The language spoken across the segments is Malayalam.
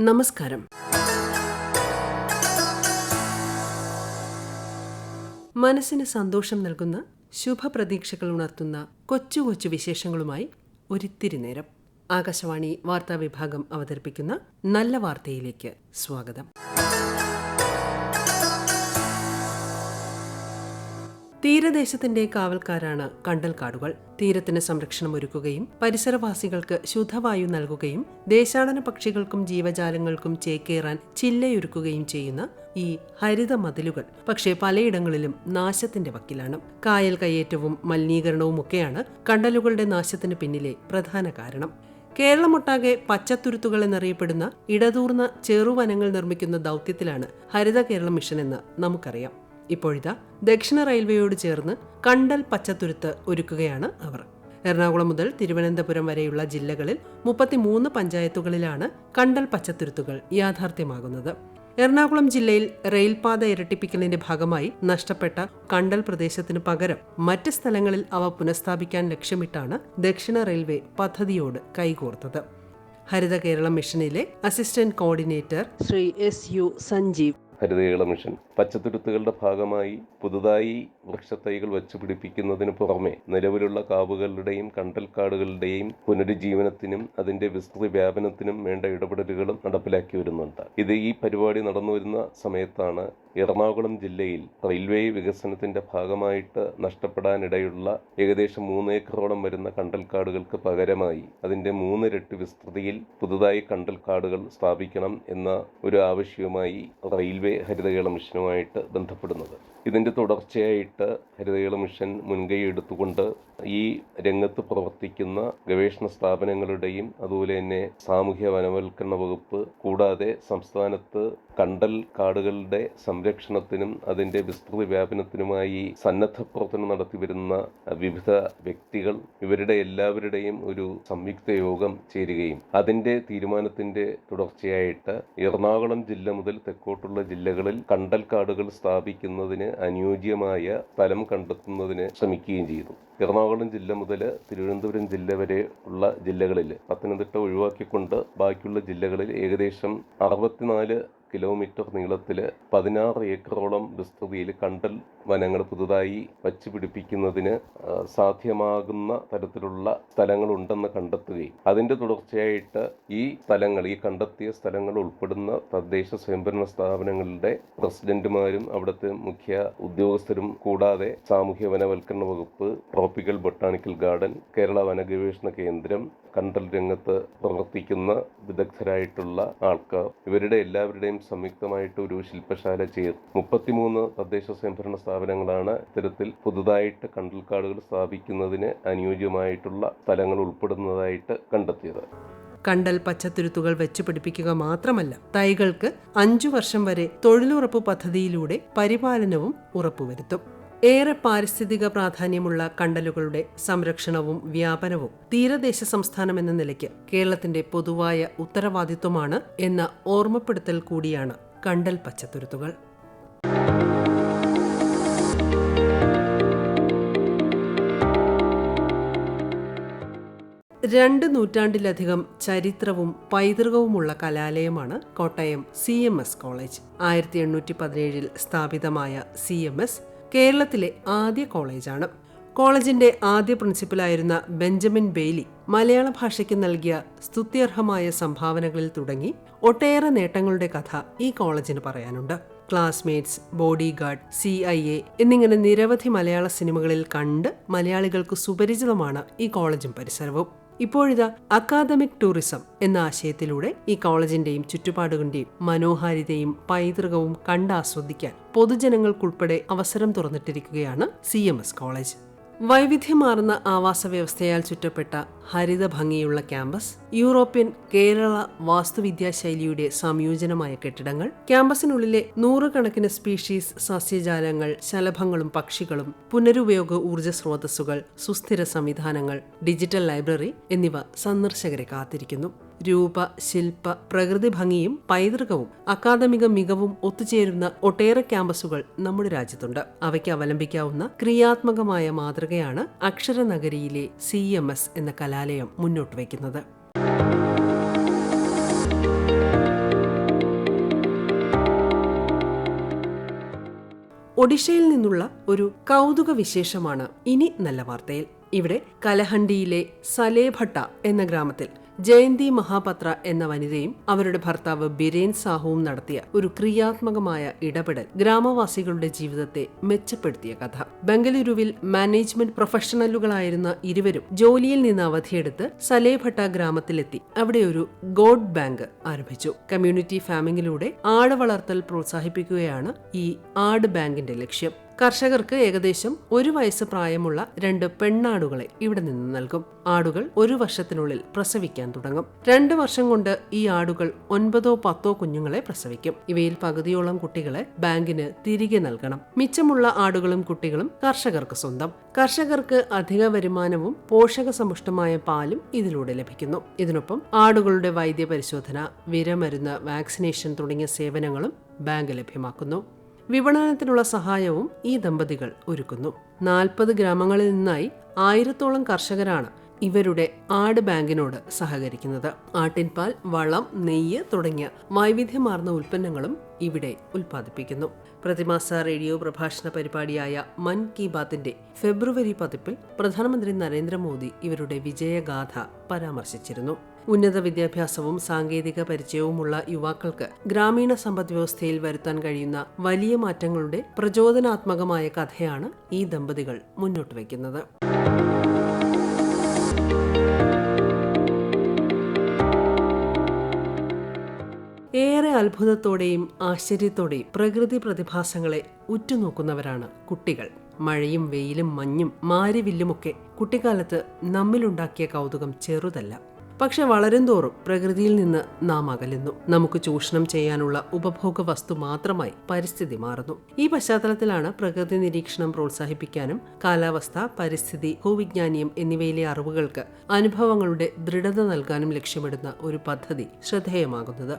നമസ്കാരം. മനസ്സിന് സന്തോഷം നൽകുന്ന ശുഭപ്രതീക്ഷകൾ ഉണർത്തുന്ന കൊച്ചു കൊച്ചു വിശേഷങ്ങളുമായി ഒരിത്തിരി നേരം ആകാശവാണി വാർത്താ വിഭാഗം അവതരിപ്പിക്കുന്ന നല്ല വാർത്തയിലേക്ക് സ്വാഗതം. തീരദേശത്തിന്റെ കാവൽക്കാരാണ് കണ്ടൽക്കാടുകൾ. തീരത്തിന് സംരക്ഷണം ഒരുക്കുകയും പരിസരവാസികൾക്ക് ശുദ്ധവായു നൽകുകയും ദേശാടന പക്ഷികൾക്കും ജീവജാലങ്ങൾക്കും ചേക്കേറാൻ ചില്ലയൊരുക്കുകയും ചെയ്യുന്ന ഈ ഹരിത മതിലുകൾ പക്ഷേ പലയിടങ്ങളിലും നാശത്തിന്റെ വക്കിലാണ്. കായൽ കയ്യേറ്റവും മലിനീകരണവുമൊക്കെയാണ് കണ്ടലുകളുടെ നാശത്തിന് പിന്നിലെ പ്രധാന കാരണം. കേരളമൊട്ടാകെ പച്ചത്തുരുത്തുകൾ എന്നറിയപ്പെടുന്ന ഇടതൂർന്ന ചെറുവനങ്ങൾ നിർമ്മിക്കുന്ന ദൗത്യത്തിലാണ് ഹരിത കേരളം മിഷൻ എന്ന് നമുക്കറിയാം. ഇപ്പോഴിതാ ദക്ഷിണ റെയിൽവേയോട് ചേർന്ന് കണ്ടൽ പച്ചത്തുരുത്ത് ഒരുക്കുകയാണ് അവർ. എറണാകുളം മുതൽ തിരുവനന്തപുരം വരെയുള്ള ജില്ലകളിൽ മുപ്പത്തിമൂന്ന് പഞ്ചായത്തുകളിലാണ് കണ്ടൽ പച്ചത്തുരുത്തുകൾ യാഥാർത്ഥ്യമാകുന്നത്. എറണാകുളം ജില്ലയിൽ റെയിൽപാത ഇരട്ടിപ്പിക്കലിന്റെ ഭാഗമായി നഷ്ടപ്പെട്ട കണ്ടൽ പ്രദേശത്തിന് പകരം മറ്റ് സ്ഥലങ്ങളിൽ അവ പുനഃസ്ഥാപിക്കാൻ ലക്ഷ്യമിട്ടാണ് ദക്ഷിണ റെയിൽവേ പദ്ധതിയോട് കൈകോർത്തത്. Haritha Keralam മിഷനിലെ assistant coordinator Shri S U Sanjeev. Haritha Kerala mission. പച്ചത്തുരുത്തുകളുടെ ഭാഗമായി പുതുതായി വൃക്ഷത്തൈകൾ വെച്ചു പിടിപ്പിക്കുന്നതിന് പുറമെ നിലവിലുള്ള കാവുകളുടെയും കണ്ടൽക്കാടുകളുടെയും പുനരുജ്ജീവനത്തിനും അതിന്റെ വിസ്തൃതി വ്യാപനത്തിനും വേണ്ട ഇടപെടലുകളും നടപ്പിലാക്കി വരുന്നുണ്ട്. ഇത് ഈ പരിപാടി നടന്നു വരുന്ന സമയത്താണ് എറണാകുളം ജില്ലയിൽ റെയിൽവേ വികസനത്തിന്റെ ഭാഗമായിട്ട് നഷ്ടപ്പെടാനിടയുള്ള ഏകദേശം മൂന്ന് ഏക്കറോളം വരുന്ന കണ്ടൽക്കാടുകൾക്ക് പകരമായി അതിന്റെ മൂന്നിരട്ടി വിസ്തൃതിയിൽ പുതുതായി കണ്ടൽക്കാടുകൾ സ്ഥാപിക്കണം എന്ന ഒരു ആവശ്യവുമായി റെയിൽവേ ഹരിതകേള മിഷനുമായിട്ട് ബന്ധപ്പെടുന്നത്. ഇതിന്റെ തുടർച്ചയായിട്ട് ഹരിതകേള മിഷൻ മുൻകൈ എടുത്തുകൊണ്ട് ഈ രംഗത്ത് പ്രവർത്തിക്കുന്ന ഗവേഷണ സ്ഥാപനങ്ങളുടെയും അതുപോലെ തന്നെ സാമൂഹ്യ വനവൽക്കരണ വകുപ്പ് കൂടാതെ സംസ്ഥാനത്ത് കണ്ടൽ കാടുകളുടെ സംരക്ഷണത്തിനും അതിന്റെ വിസ്തൃതി വ്യാപനത്തിനുമായി സന്നദ്ധ പ്രവർത്തനം നടത്തി വരുന്ന വിവിധ വ്യക്തികൾ ഇവരുടെ എല്ലാവരുടെയും ഒരു സംയുക്ത യോഗം ചേരുകയും അതിന്റെ തീരുമാനത്തിന്റെ തുടർച്ചയായിട്ട് എറണാകുളം ജില്ല മുതൽ തെക്കോട്ടുള്ള ജില്ലകളിൽ കണ്ടൽ കാടുകൾ സ്ഥാപിക്കുന്നതിന് അനുയോജ്യമായ സ്ഥലം കണ്ടെത്തുന്നതിന് ശ്രമിക്കുകയും ചെയ്തു. എറണാകുളം ജില്ല മുതൽ തിരുവനന്തപുരം ജില്ല വരെ ഉള്ള ജില്ലകളിൽ പത്തനംതിട്ട ഒഴിവാക്കിക്കൊണ്ട് ബാക്കിയുള്ള ജില്ലകളിൽ ഏകദേശം അറുപത്തിനാല് കിലോമീറ്റർ നീളത്തിൽ പതിനാറ് ഏക്കറോളം വിസ്തൃതിയിൽ കണ്ടൽ വനങ്ങൾ പുതുതായി വച്ചുപിടിപ്പിക്കുന്നതിന് സാധ്യമാകുന്ന തരത്തിലുള്ള സ്ഥലങ്ങളുണ്ടെന്ന് കണ്ടെത്തുകയും അതിന്റെ തുടർച്ചയായിട്ട് ഈ സ്ഥലങ്ങൾ ഈ കണ്ടെത്തിയ സ്ഥലങ്ങൾ ഉൾപ്പെടുന്ന തദ്ദേശ സ്വയംഭരണ സ്ഥാപനങ്ങളുടെ പ്രസിഡന്റുമാരും അവിടുത്തെ മുഖ്യ ഉദ്യോഗസ്ഥരും കൂടാതെ സാമൂഹ്യ വനവൽക്കരണ വകുപ്പ് ട്രോപ്പിക്കൽ ബൊട്ടാണിക്കൽ ഗാർഡൻ കേരള വനഗവേഷണ കേന്ദ്രം കണ്ടൽ രംഗത്ത് പ്രവർത്തിക്കുന്ന വിദഗ്ധരായിട്ടുള്ള ആൾക്കാർ. ഇവരുടെ എല്ലാവരുടെയും സംയുക്തമായിട്ട് ഒരു ശില്പശാല ചെയ്ത് മുപ്പത്തിമൂന്ന് തദ്ദേശ സ്വയംഭരണ സ്ഥാപനങ്ങളാണ് ഇത്തരത്തിൽ പുതുതായിട്ട് കണ്ടൽ കാടുകൾ സ്ഥാപിക്കുന്നതിന് അനുയോജ്യമായിട്ടുള്ള സ്ഥലങ്ങൾ ഉൾപ്പെടുന്നതായിട്ട് കണ്ടെത്തിയത്. കണ്ടൽ പച്ചത്തുരുത്തുകൾ വെച്ചു പിടിപ്പിക്കുക മാത്രമല്ല തൈകൾക്ക് അഞ്ചു വർഷം വരെ തൊഴിലുറപ്പ് പദ്ധതിയിലൂടെ പരിപാലനവും ഉറപ്പുവരുത്തും. ഏറെ പാരിസ്ഥിതിക പ്രാധാന്യമുള്ള കണ്ടലുകളുടെ സംരക്ഷണവും വ്യാപനവും തീരദേശ സംസ്ഥാനം എന്ന നിലയ്ക്ക് കേരളത്തിന്റെ പൊതുവായ ഉത്തരവാദിത്വമാണ് എന്ന ഓർമ്മപ്പെടുത്തൽ കൂടിയാണ് കണ്ടൽ പച്ചത്തുരുത്തുകൾ. രണ്ട് നൂറ്റാണ്ടിലധികം ചരിത്രവും പൈതൃകവുമുള്ള കലാലയമാണ് Kottayam C M S college. ആയിരത്തി എണ്ണൂറ്റി പതിനേഴിൽ സ്ഥാപിതമായ സി എം എസ് കേരളത്തിലെ ആദ്യ കോളേജാണ്. കോളേജിന്റെ ആദ്യ പ്രിൻസിപ്പലായിരുന്ന ബെഞ്ചമിൻ ബെയ്ലി മലയാള ഭാഷയ്ക്ക് നൽകിയ സ്തുത്യർഹമായ സംഭാവനകളിൽ തുടങ്ങി ഒട്ടേറെ നേട്ടങ്ങളുടെ കഥ ഈ കോളേജിന് പറയാനുണ്ട്. Classmates bodyguard C I A എന്നിങ്ങനെ നിരവധി മലയാള സിനിമകളിൽ കണ്ട് മലയാളികൾക്ക് സുപരിചിതമാണ് ഈ കോളേജും പരിസരവും. ഇപ്പോഴിതാ അക്കാദമിക് ടൂറിസം എന്ന ആശയത്തിലൂടെ ഈ കോളേജിന്റെയും ചുറ്റുപാടുകളുടെയും മനോഹാരിതയും പൈതൃകവും കണ്ടാസ്വദിക്കാൻ പൊതുജനങ്ങൾക്കുൾപ്പെടെ അവസരം തുറന്നിട്ടിരിക്കുകയാണ് സി കോളേജ്. വൈവിധ്യമാർന്ന ആവാസ വ്യവസ്ഥയാൽ ചുറ്റപ്പെട്ട ഹരിത ഭംഗിയുള്ള ക്യാമ്പസ് യൂറോപ്യൻ കേരള വാസ്തുവിദ്യാ ശൈലിയുടെ സംയോജനമായ കെട്ടിടങ്ങൾ ക്യാമ്പസിനുള്ളിലെ നൂറുകണക്കിന് സ്പീഷീസ് സസ്യജാലങ്ങൾ ശലഭങ്ങളും പക്ഷികളും പുനരുപയോഗ ഊർജ സ്രോതസ്സുകൾ സുസ്ഥിര സംവിധാനങ്ങൾ ഡിജിറ്റൽ ലൈബ്രറി എന്നിവ സന്ദർശകരെ കാത്തിരിക്കുന്നു. രൂപ ശില്പ പ്രകൃതി ഭംഗിയും പൈതൃകവും അക്കാദമിക മികവും ഒത്തുചേരുന്ന ഒട്ടേറെ ക്യാമ്പസുകൾ നമ്മുടെ രാജ്യത്തുണ്ട്. അവയ്ക്ക് അവലംബിക്കാവുന്ന ക്രിയാത്മകമായ മാതൃകയാണ് അക്ഷരനഗരിയിലെ സി എന്ന കലാലയം മുന്നോട്ട് വയ്ക്കുന്നത്. ഒഡീഷയിൽ നിന്നുള്ള ഒരു കൗതുക വിശേഷമാണ് ഇനി നല്ല വാർത്തയിൽ. ഇവിടെ കലഹണ്ടിയിലെ സലേഭട്ട എന്ന ഗ്രാമത്തിൽ ജയന്തി മഹാപത്ര എന്ന വനിതയും അവരുടെ ഭർത്താവ് ബിരേൻ സാഹുവും നടത്തിയ ഒരു ക്രിയാത്മകമായ ഇടപെടൽ ഗ്രാമവാസികളുടെ ജീവിതത്തെ മെച്ചപ്പെടുത്തിയ കഥ. ബംഗളൂരുവിൽ മാനേജ്മെന്റ് പ്രൊഫഷണലുകളായിരുന്ന ഇരുവരും ജോലിയിൽ നിന്ന് അവധിയെടുത്ത് സലേഭട്ട ഗ്രാമത്തിലെത്തി. അവിടെ ഒരു ഗോഡ് ബാങ്ക് ആരംഭിച്ചു. കമ്മ്യൂണിറ്റി ഫാമിംഗിലൂടെ ആട് വളർത്തൽ പ്രോത്സാഹിപ്പിക്കുകയാണ് ഈ ആട് ബാങ്കിന്റെ ലക്ഷ്യം. കർഷകർക്ക് ഏകദേശം ഒരു വയസ്സ് പ്രായമുള്ള രണ്ട് പെണ്ണാടുകളെ ഇവിടെ നിന്ന് നൽകും. ആടുകൾ ഒരു വർഷത്തിനുള്ളിൽ പ്രസവിക്കാൻ തുടങ്ങും. രണ്ട് വർഷം കൊണ്ട് ഈ ആടുകൾ ഒൻപതോ പത്തോ കുഞ്ഞുങ്ങളെ പ്രസവിക്കും. ഇവയിൽ പകുതിയോളം കുട്ടികളെ ബാങ്കിന് തിരികെ നൽകണം. മിച്ചമുള്ള ആടുകളും കുട്ടികളും കർഷകർക്ക് സ്വന്തം. കർഷകർക്ക് അധിക വരുമാനവും പോഷക സമ്പുഷ്ടമായ പാലും ഇതിലൂടെ ലഭിക്കുന്നു. ഇതിനൊപ്പം ആടുകളുടെ വൈദ്യ പരിശോധന വിരമരുന്ന് വാക്സിനേഷൻ തുടങ്ങിയ സേവനങ്ങളും ബാങ്ക് ലഭ്യമാക്കുന്നു. വിപണനത്തിനുള്ള സഹായവും ഈ ദമ്പതികൾ ഒരുക്കുന്നു. നാൽപ്പത് ഗ്രാമങ്ങളിൽ നിന്നായി ആയിരത്തോളം കർഷകരാണ് ഇവരുടെ ആട് ബാങ്കിനോട് സഹകരിക്കുന്നത്. ആട്ടിൻപാൽ വളം നെയ്യ് തുടങ്ങിയ വൈവിധ്യമാർന്ന ഉൽപ്പന്നങ്ങളും ഇവിടെ ഉൽപ്പാദിപ്പിക്കുന്നു. പ്രതിമാസ റേഡിയോ പ്രഭാഷണ പരിപാടിയായ മൻ കി ബാത്തിന്റെ ഫെബ്രുവരി പതിപ്പിൽ പ്രധാനമന്ത്രി നരേന്ദ്രമോദി ഇവരുടെ വിജയഗാഥ പരാമർശിച്ചിരുന്നു. ഉന്നത വിദ്യാഭ്യാസവും സാങ്കേതിക പരിചയവുമുള്ള യുവാക്കൾക്ക് ഗ്രാമീണ സമ്പദ് വ്യവസ്ഥയിൽ വരുത്താൻ കഴിയുന്ന വലിയ മാറ്റങ്ങളുടെ പ്രചോദനാത്മകമായ കഥയാണ് ഈ ദമ്പതികൾ മുന്നോട്ട് വയ്ക്കുന്നത്. ഏറെ അത്ഭുതത്തോടെയും ആശ്ചര്യത്തോടെയും പ്രകൃതി പ്രതിഭാസങ്ങളെ ഉറ്റുനോക്കുന്നവരാണ് കുട്ടികൾ. മഴയും വെയിലും മഞ്ഞും മാരിവില്ലുമൊക്കെ കുട്ടിക്കാലത്ത് നമ്മിലുണ്ടാക്കിയ കൗതുകം ചെറുതല്ല. പക്ഷെ വളരും തോറും പ്രകൃതിയിൽ നിന്ന് നാം അകലുന്നു. നമുക്ക് ചൂഷണം ചെയ്യാനുള്ള ഉപഭോഗ വസ്തു മാത്രമായി പരിസ്ഥിതി മാറുന്നു. ഈ പശ്ചാത്തലത്തിലാണ് പ്രകൃതി നിരീക്ഷണം പ്രോത്സാഹിപ്പിക്കാനും കാലാവസ്ഥ പരിസ്ഥിതി ഭൂവിജ്ഞാനീയം എന്നിവയിലെ അറിവുകൾക്ക് അനുഭവങ്ങളുടെ ദൃഢത നൽകാനും ലക്ഷ്യമിടുന്ന ഒരു പദ്ധതി ശ്രദ്ധേയമാകുന്നത്.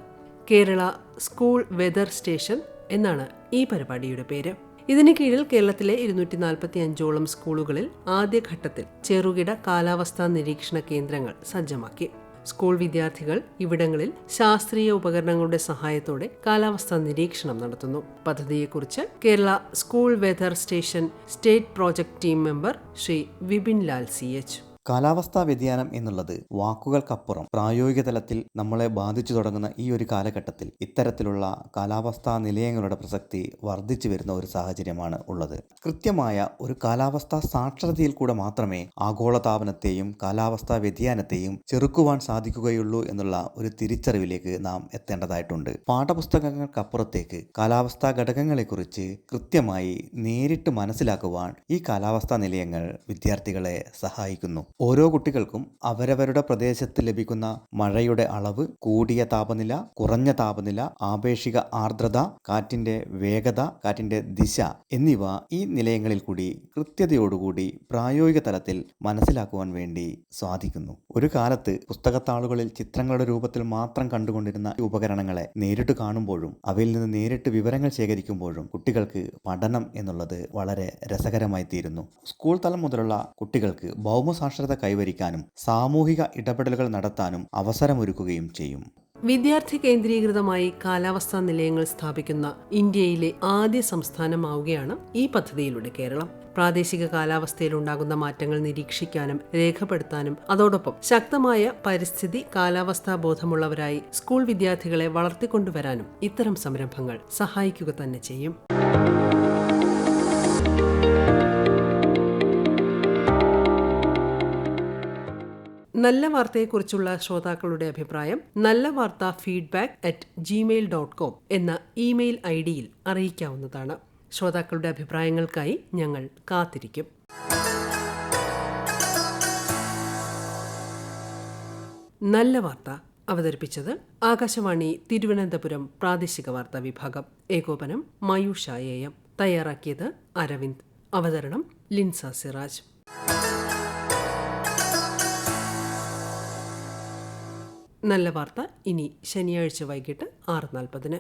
കേരള സ്കൂൾ വെതർ സ്റ്റേഷൻ എന്നാണ് ഈ പരിപാടിയുടെ പേര്. ഇതിന് കീഴിൽ കേരളത്തിലെ ഇരുന്നൂറ്റി നാൽപ്പത്തി അഞ്ചോളം സ്കൂളുകളിൽ ആദ്യഘട്ടത്തിൽ ചെറുകിട കാലാവസ്ഥാ നിരീക്ഷണ കേന്ദ്രങ്ങൾ സജ്ജമാക്കി. സ്കൂൾ വിദ്യാർത്ഥികൾ ഇവിടങ്ങളിൽ ശാസ്ത്രീയ ഉപകരണങ്ങളുടെ സഹായത്തോടെ കാലാവസ്ഥാ നിരീക്ഷണം നടത്തുന്നു. പദ്ധതിയെക്കുറിച്ച് Kerala school weather station state project team member Shri Vipin Lal C H. കാലാവസ്ഥാ വ്യതിയാനം എന്നുള്ളത് വാക്കുകൾക്കപ്പുറം പ്രായോഗിക തലത്തിൽ നമ്മളെ ബാധിച്ചു തുടങ്ങുന്ന ഈ ഒരു കാലഘട്ടത്തിൽ ഇത്തരത്തിലുള്ള കാലാവസ്ഥാ നിലയങ്ങളുടെ പ്രസക്തി വർദ്ധിച്ചു വരുന്ന ഒരു സാഹചര്യമാണ് ഉള്ളത്. കൃത്യമായ ഒരു കാലാവസ്ഥാ സാക്ഷരതയിൽ കൂടെ മാത്രമേ ആഗോളതാപനത്തെയും കാലാവസ്ഥാ വ്യതിയാനത്തെയും ചെറുക്കുവാൻ സാധിക്കുകയുള്ളൂ എന്നുള്ള ഒരു തിരിച്ചറിവിലേക്ക് നാം എത്തേണ്ടതായിട്ടുണ്ട്. പാഠപുസ്തകങ്ങൾക്കപ്പുറത്തേക്ക് കാലാവസ്ഥാ ഘടകങ്ങളെക്കുറിച്ച് കൃത്യമായി നേരിട്ട് മനസ്സിലാക്കുവാൻ ഈ കാലാവസ്ഥാ നിലയങ്ങൾ വിദ്യാർത്ഥികളെ സഹായിക്കുന്നു. ഓരോ കുട്ടികൾക്കും അവരവരുടെ പ്രദേശത്ത് ലഭിക്കുന്ന മഴയുടെ അളവ് കൂടിയ താപനില കുറഞ്ഞ താപനില ആപേക്ഷിക ആർദ്രത കാറ്റിന്റെ വേഗത കാറ്റിന്റെ ദിശ എന്നിവ ഈ നിലയങ്ങളിൽ കൂടി കൃത്യതയോടുകൂടി പ്രായോഗിക തലത്തിൽ മനസ്സിലാക്കുവാൻ വേണ്ടി സാധിക്കുന്നു. ഒരു കാലത്ത് പുസ്തകത്താളുകളിൽ ചിത്രങ്ങളുടെ രൂപത്തിൽ മാത്രം കണ്ടുകൊണ്ടിരുന്ന ഉപകരണങ്ങളെ നേരിട്ട് കാണുമ്പോഴും അവയിൽ നിന്ന് നേരിട്ട് വിവരങ്ങൾ ശേഖരിക്കുമ്പോഴും കുട്ടികൾക്ക് പഠനം എന്നുള്ളത് വളരെ രസകരമായി തീരുന്നു സ്കൂൾ തലം മുതലുള്ള കുട്ടികൾക്ക് ഭൗമസാക്ഷരത കൈവരിക്കാനും സാമൂഹിക ഇടപെടലുകൾ നടത്താനും അവസരമൊരുക്കുകയും ചെയ്യും. വിദ്യാർത്ഥി കേന്ദ്രീകൃതമായി കാലാവസ്ഥാ നിലയങ്ങൾ സ്ഥാപിക്കുന്ന ഇന്ത്യയിലെ ആദ്യ സംസ്ഥാനമാവുകയാണ് ഈ പദ്ധതിയിലൂടെ കേരളം. പ്രാദേശിക കാലാവസ്ഥയിൽ ഉണ്ടാകുന്ന മാറ്റങ്ങൾ നിരീക്ഷിക്കാനും രേഖപ്പെടുത്താനും അതോടൊപ്പം ശക്തമായ പരിസ്ഥിതി കാലാവസ്ഥാ ബോധമുള്ളവരായി സ്കൂൾ വിദ്യാർത്ഥികളെ വളർത്തിക്കൊണ്ടുവരാനും ഇത്തരം സംരംഭങ്ങൾ സഹായിക്കുക തന്നെ ചെയ്യും. നല്ല വാർത്തയെക്കുറിച്ചുള്ള ശ്രോതാക്കളുടെ അഭിപ്രായം നല്ല വാർത്ത feedback at Gmail dot com എന്ന ഇമെയിൽ ഐ ഡിയിൽ അറിയിക്കാവുന്നതാണ്. ശ്രോതാക്കളുടെ അഭിപ്രായങ്ങൾക്കായി ഞങ്ങൾ കാത്തിരിക്കും. നല്ല വാർത്ത അവതരിപ്പിച്ചത് ആകാശവാണി തിരുവനന്തപുരം പ്രാദേശിക വാർത്താ വിഭാഗം. ഏകോപനം മയൂഷ എ എം. തയ്യാറാക്കിയത് അരവിന്ദ്. അവതരണം ലിൻസ സിറാജ്. നല്ല വാർത്ത. ഇനി ശനിയാഴ്ച വൈകിട്ട് ആറ് നാൽപ്പതിന്.